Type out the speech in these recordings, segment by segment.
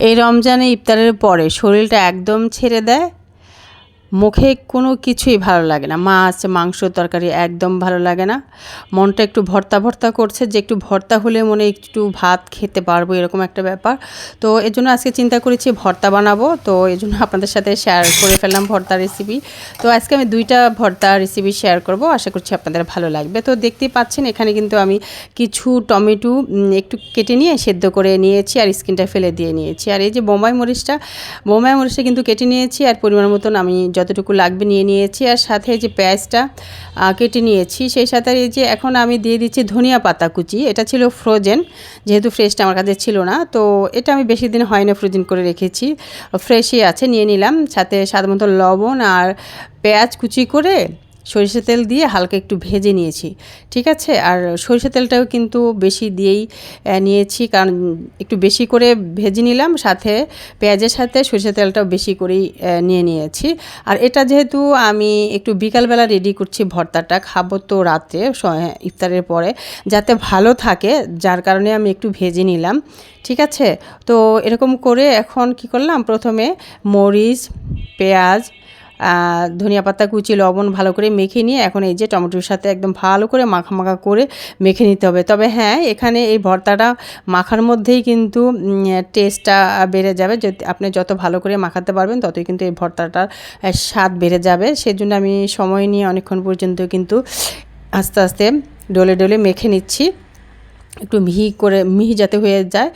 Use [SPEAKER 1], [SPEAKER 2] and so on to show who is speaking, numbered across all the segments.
[SPEAKER 1] এই রমজানে ইফতারের পরে শরীরটা একদম ছেড়ে দেয় মুখে কোনো কিছুই ভালো লাগে না। মাছ, মাংস, তরকারি একদম ভালো লাগে না। মনটা একটু ভর্তা ভর্তা করছে, যে একটু ভর্তা হলে মনে একটু ভাত খেতে পারব, এরকম একটা ব্যাপার। তো এর জন্য আজকে চিন্তা করেছি ভর্তা বানাবো। তো এই জন্য আপনাদের সাথে শেয়ার করে ফেললাম ভর্তা রেসিপি তো আজকে আমি দুইটা ভর্তা রেসিপি শেয়ার করব। আশা করছি আপনাদের ভালো লাগবে। তো দেখতেই পাচ্ছেন, এখানে কিন্তু আমি কিছু টমেটো একটু কেটে নিয়ে সেদ্ধ করে নিয়েছি আর স্কিনটা ফেলে দিয়ে নিয়েছি। আর এই যে বোম্বাই মরিচটা বোম্বাই মরিচটা কিন্তু কেটে নিয়েছি। আর পরিমাণ মতন আমি যতটুকু লাগবে নিয়ে নিয়েছি আর সাথে যে পেঁয়াজটা কেটে নিয়েছি। সেই সাথে এই যে এখন আমি দিয়ে দিচ্ছি ধনিয়া পাতা কুচি। এটা ছিল ফ্রোজেন, যেহেতু ফ্রেশটা আমার কাছে ছিল না, তো এটা আমি বেশি দিন হয় না ফ্রোজেন করে রেখেছি। ফ্রেশই আছে, নিয়ে নিলাম। সাথে স্বাদ মতো লবণ আর পেঁয়াজ কুচি করে সরিষা তেল দিয়ে হালকা একটু ভেজে নিয়েছি, ঠিক আছে? আর সরিষা তেলটাও কিন্তু বেশি দিয়েই নিয়েছি, কারণ একটু বেশি করে ভেজে নিলাম, সাথে পেঁয়াজের সাথে সরিষা তেলটাও বেশি করেই নিয়ে নিয়েছি। আর এটা যেহেতু আমি একটু বিকালবেলা রেডি করছি ভর্তাটা, খাব তো রাতে, স- ইফতারের পরে, যাতে ভালো থাকে, যার কারণে আমি একটু ভেজে নিলাম, ঠিক আছে? তো এরকম করে এখন কি করলাম? প্রথমে মরিচ, পেঁয়াজ ধনিয়া পাতা, কুচি, লবণ ভালো করে মেখে নিয়ে এখন এই যে টমেটোর সাথে একদম ভালো করে মাখা মাখা করে মেখে নিতে হবে। তবে হ্যাঁ এখানে এই ভর্তাটা মাখার মধ্যেই কিন্তু টেস্টটা বেড়ে যাবে। যদি আপনি যত ভালো করে মাখাতে পারবেন, ততই কিন্তু এই ভর্তাটার স্বাদ বেড়ে যাবে। সেজন্য আমি সময় নিয়ে অনেকক্ষণ পর্যন্ত কিন্তু আস্তে আস্তে ডলে ডলে মেখে নিচ্ছি। একটু মিহি করে, মিহি যাতে হয়ে যায়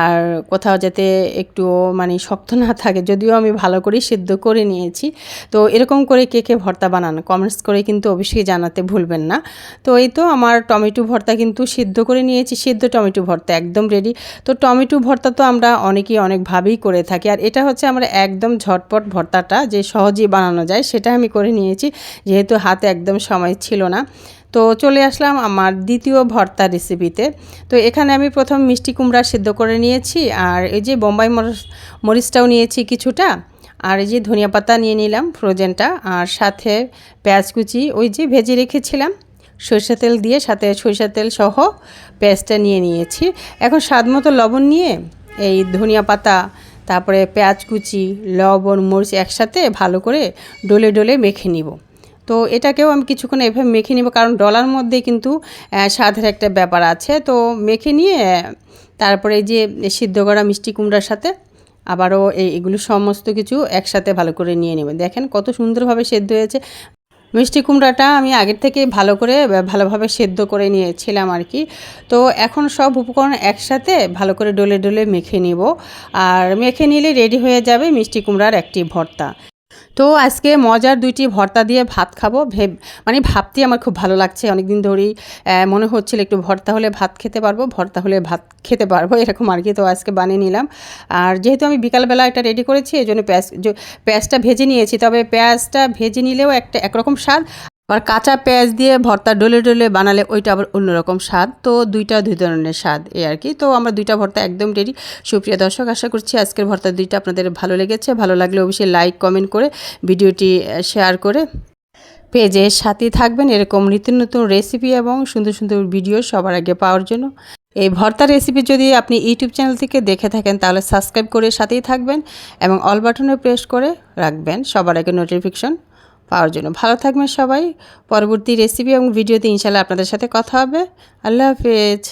[SPEAKER 1] আর কোথাও যাতে একটু মানে শক্ত না থাকে, যদিও আমি ভালো করেই সিদ্ধ করে নিয়েছি। তো এরকম করে কে কে ভর্তা বানান, কমেন্টস করে কিন্তু অবশ্যই জানাতে ভুলবেন না। তো এই তো আমার টমেটো ভর্তা কিন্তু সিদ্ধ করে নিয়েছি, সিদ্ধ টমেটো ভর্তা একদম রেডি তো টমেটো ভর্তা তো আমরা অনেকেই অনেকভাবেই করে থাকি আর এটা হচ্ছে আমরা একদম ঝটপট ভর্তাটা, যে সহজেই বানানো যায় সেটা আমি করে নিয়েছি, যেহেতু হাতে একদম সময় ছিল না। তো চলে আসলাম আমার দ্বিতীয় ভর্তা রেসিপিতে তো এখানে আমি প্রথম মিষ্টি কুমড়া সিদ্ধ করে নিয়েছি, আর এই যে বোম্বাই মরিচ মরিচটাও নিয়েছি কিছুটা, আর এই যে ধনিয়া পাতা নিয়ে নিলাম ফ্রোজেনটা, আর সাথে পেঁয়াজ কুচি, ওই যে ভেজে রেখেছিলাম, সরিষা তেল দিয়ে সাথে সরিষা তেল সহ পেঁয়াজটা নিয়ে নিয়েছি। এখন স্বাদ মতো লবণ নিয়ে এই ধনিয়া পাতা, তারপরে পেঁয়াজ কুচি, লবণ, মরিচ একসাথে ভালো করে ডলে ডলে মেখে নিব। তো এটাকেও আমি কিছুক্ষণ এভাবে মেখে নিব, কারণ ডলার মধ্যে কিন্তু স্বাদের একটা ব্যাপার আছে। তো মেখে নিয়ে, তারপরে যে সিদ্ধ করা মিষ্টি কুমড়ার সাথে আবারও এগুলো সমস্ত কিছু একসাথে ভালো করে নিয়ে নেবে। দেখেন কত সুন্দরভাবে সেদ্ধ হয়েছে। মিষ্টি কুমড়াটা আমি আগের থেকে ভালো করে ভালোভাবে সেদ্ধ করে নিয়েছিলাম আর কি। তো এখন সব উপকরণ একসাথে ভালো করে ডলে ডলে মেখে নিব। আর মেখে নিলে রেডি হয়ে যাবে মিষ্টি কুমড়ার একটি ভর্তা। তো আজকে মজার দুইটি ভর্তা দিয়ে ভাত খাব। ভেব মানে ভাবতে আমার খুব ভালো লাগছে। অনেকদিন ধরেই মনে হচ্ছিল একটু ভর্তা হলে ভাত খেতে পারব, ভর্তা হলে ভাত খেতে পারব, এরকম আর কি। তো আজকে বানিয়ে নিলাম। আর যেহেতু আমি বিকালবেলা এটা রেডি করেছি এই জন্য পেঁয়াজ প্যাঁয়াজটা ভেজে নিয়েছি। তবে পেঁয়াজটা ভেজে নিলেও একটা একরকম স্বাদ। আবার কাঁচা পেঁয়াজ দিয়ে ভর্তা ডলে ডলে বানালে ওইটা আবার অন্যরকম স্বাদ। তো দুইটা দুই ধরনের স্বাদ এই আর কি। তো আমরা দুইটা ভর্তা একদম রেডি সুপ্রিয় দর্শক, আশা করছি আজকের ভর্তা দুইটা আপনাদের ভালো লেগেছে। ভালো লাগলে অবশ্যই লাইক কমেন্ট করে ভিডিওটি শেয়ার করে পেজের সাথেই থাকবেন। এরকম নিত্য নতুন রেসিপি এবং সুন্দর সুন্দর ভিডিও সবার আগে পাওয়ার জন্য। এই ভর্তা রেসিপি যদি আপনি ইউটিউব চ্যানেল থেকে দেখে থাকেন, তাহলে সাবস্ক্রাইব করে সাথেই থাকবেন এবং অল বাটনে প্রেস করে রাখবেন। সবার আগে নোটিফিকেশন পাওয়ার জন্য। ভালো থাকবেন সবাই। পরবর্তী রেসিপি এবং ভিডিওতে ইনশাল্লাহ আপনাদের সাথে কথা হবে। আল্লাহ হাফেজ।